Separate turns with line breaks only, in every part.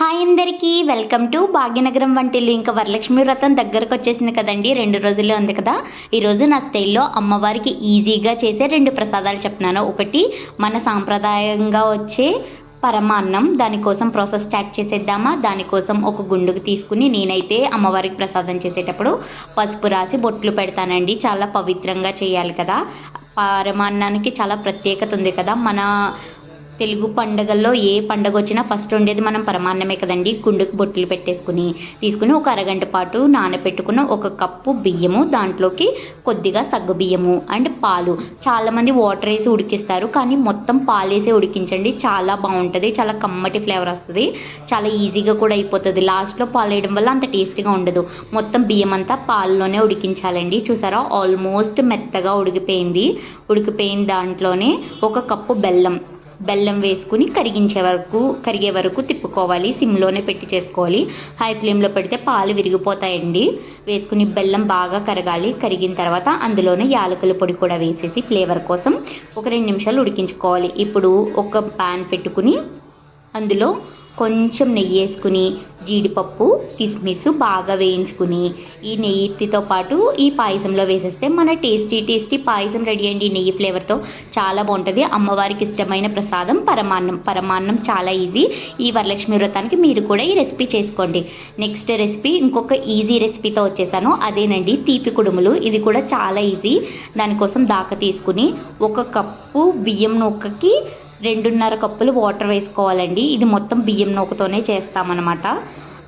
Hi అందరికీ welcome to Bhagyanagaram వంటిల్లు ఇంకా వరలక్ష్మి వ్రతం దగ్గరకు వచ్చేసింది కదండి రెండు రోజుల్లో ఉంది కదా. ఈరోజు నా స్టైల్లో అమ్మవారికి ఈజీగా చేసే రెండు ప్రసాదాలు చెప్తున్నాను. ఒకటి మన సాంప్రదాయంగా వచ్చే పరమాన్నం దానికోసం ప్రాసెస్ స్టార్ట్ చేసేద్దామా? దానికోసం ఒక గుండుకు తీసుకుని నేనైతే అమ్మవారికి ప్రసాదం చేసేటప్పుడు పసుపు రాసి బొట్లు పెడతానండి. చాలా పవిత్రంగా చేయాలి కదా. పరమాన్నానికి చాలా ప్రత్యేకత ఉంది కదా. మన తెలుగు పండగల్లో ఏ పండగ వచ్చినా ఫస్ట్ ఉండేది మనం పరమాన్నమే కదండి. గుండుకు బొట్టులు పెట్టేసుకుని తీసుకుని ఒక అరగంట పాటు నానబెట్టుకున్న ఒక కప్పు బియ్యము దాంట్లోకి కొద్దిగా సగ్గు బియ్యము అండ్ పాలు. చాలామంది వాటర్ వేసి ఉడికిస్తారు కానీ మొత్తం పాలు వేసి ఉడికించండి. చాలా బాగుంటుంది చాలా కమ్మటి ఫ్లేవర్ వస్తుంది చాలా ఈజీగా కూడా అయిపోతుంది. లాస్ట్లో పాలు వేయడం వల్ల అంత టేస్టీగా ఉండదు. మొత్తం బియ్యం అంతా పాలలోనే ఉడికించాలండి. చూసారా? ఆల్మోస్ట్ మెత్తగా ఉడికిపోయింది. ఉడికిపోయిన దాంట్లోనే ఒక కప్పు బెల్లం బెల్లం వేసుకుని కరిగించే వరకు కరిగే వరకు తిప్పుకోవాలి. సిమ్లోనే పెట్టి చేసుకోవాలి. హై ఫ్లేమ్లో పెడితే పాలు విరిగిపోతాయండి. వేసుకుని బెల్లం బాగా కరగాలి. కరిగిన తర్వాత అందులోనే యాలకుల పొడి కూడా వేసేసి ఫ్లేవర్ కోసం ఒక రెండు నిమిషాలు ఉడికించుకోవాలి. ఇప్పుడు ఒక ప్యాన్ పెట్టుకుని అందులో కొంచెం నెయ్యి వేసుకుని జీడిపప్పు కిస్మిస్ బాగా వేయించుకుని ఈ నెయ్యితో పాటు ఈ పాయసంలో వేసేస్తే మన టేస్టీ టేస్టీ పాయసం రెడీ అండి. ఈ నెయ్యి ఫ్లేవర్తో చాలా బాగుంటుంది. అమ్మవారికి ఇష్టమైన ప్రసాదం పరమాన్నం. పరమాన్నం చాలా ఈజీ ఈ వరలక్ష్మి వ్రతానికి మీరు కూడా ఈ రెసిపీ చేసుకోండి. నెక్స్ట్ రెసిపీ ఇంకొక ఈజీ రెసిపీతో వచ్చేసాను. అదేనండి తీపి కుడుములు. ఇది కూడా చాలా ఈజీ దానికోసం దాక తీసుకుని ఒక కప్పు బియ్యం నూకకి రెండున్నర కప్పులు వాటర్ వేసుకోవాలండి. ఇది మొత్తం బియ్యం నూకతోనే చేస్తామన్నమాట.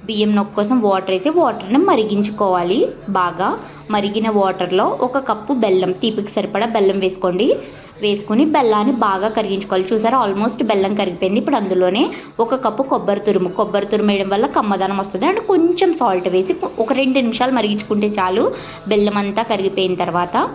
బియ్యం నొక్క కోసం వాటర్ వేసి వాటర్ని మరిగించుకోవాలి బాగా. మరిగిన వాటర్లో ఒక కప్పు బెల్లం తీపికి సరిపడా బెల్లం వేసుకోండి. వేసుకుని బెల్లాన్ని బాగా కరిగించుకోవాలి. చూసారా ఆల్మోస్ట్ బెల్లం కరిగిపోయింది. ఇప్పుడు అందులోనే ఒక కప్పు కొబ్బరి తురుము. కొబ్బరి తురుము వేయడం వల్ల కమ్మదనం వస్తుంది. అండ్ కొంచెం సాల్ట్ వేసి ఒక రెండు నిమిషాలు మరిగించుకుంటే చాలు బెల్లం అంతా కరిగిపోయిన తర్వాత.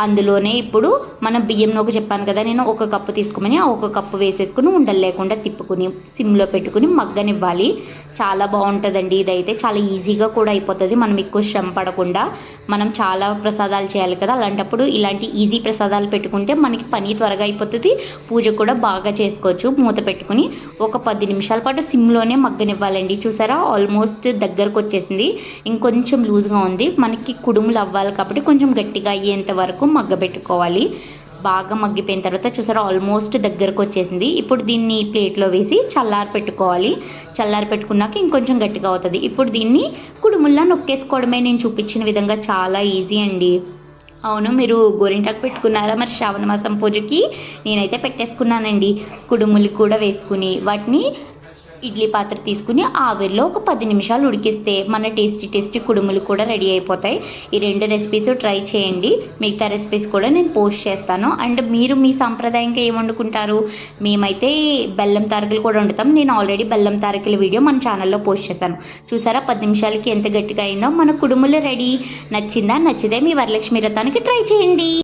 అందులోనే ఇప్పుడు మనం బియ్యం నూక చెప్పాను కదా నేను ఒక కప్పు తీసుకోమని ఆ ఒక కప్పు వేసేసుకుని ఉండలు లేకుండా తిప్పుకుని సిమ్లో పెట్టుకుని మగ్గనివ్వాలి. చాలా బాగుంటుందండి ఇదైతే. చాలా ఈజీగా కూడా అయిపోతుంది. మనం ఎక్కువ శ్రమ పడకుండా మనం చాలా ప్రసాదాలు చేయాలి కదా. అలాంటప్పుడు ఇలాంటి ఈజీ ప్రసాదాలు పెట్టుకుంటే మనకి పని త్వరగా అయిపోతుంది. పూజ కూడా బాగా చేసుకోవచ్చు. మూత పెట్టుకుని ఒక పది నిమిషాల పాటు సిమ్లోనే మగ్గనివ్వాలండి. చూసారా? ఆల్మోస్ట్ దగ్గరకు వచ్చేసింది. ఇంకొంచెం లూజ్గా ఉంది. మనకి కుడుములు అవ్వాలి కాబట్టి కొంచెం గట్టిగా అయ్యేంత వరకు మగ్గబెట్టుకోవాలి. బాగా మగ్గిపోయిన తర్వాత చూసారా ఆల్మోస్ట్ దగ్గరకు వచ్చేసింది ఇప్పుడు దీన్ని ప్లేట్లో వేసి చల్లారి పెట్టుకోవాలి. చల్లారి పెట్టుకున్నాక ఇంకొంచెం గట్టిగా అవుతుంది. ఇప్పుడు దీన్ని కుడుముల్లా నొక్కేసుకోవడమే నేను చూపించిన విధంగా చాలా ఈజీ అండి. అవును మీరు గోరింటాకు పెట్టుకున్నారా? మరి శ్రావణ మాసం పూజకి నేనైతే పెట్టేసుకున్నానండి. కుడుములు కూడా వేసుకుని వాటిని ఇడ్లీ పాత్ర తీసుకుని ఆవిరిలో ఒక పది నిమిషాలు ఉడికిస్తే మన టేస్టీ టేస్టీ కుడుములు కూడా రెడీ అయిపోతాయి. ఈ రెండు రెసిపీస్ ట్రై చేయండి. మిగతా రెసిపీస్ కూడా నేను పోస్ట్ చేస్తాను. అండ్ మీరు మీ సాంప్రదాయంగా ఏం వండుకుంటారు? మేమైతే బెల్లం తారకలు కూడా వండుతాం. నేను ఆల్రెడీ బెల్లం తారకల వీడియో మన ఛానల్లో పోస్ట్ చేశాను. చూసారా? పది నిమిషాలకి ఎంత గట్టిగా అయిందో. మన కుడుములు రెడీ. నచ్చిందా? నచ్చితే మీ వరలక్ష్మి రథానికి ట్రై చేయండి.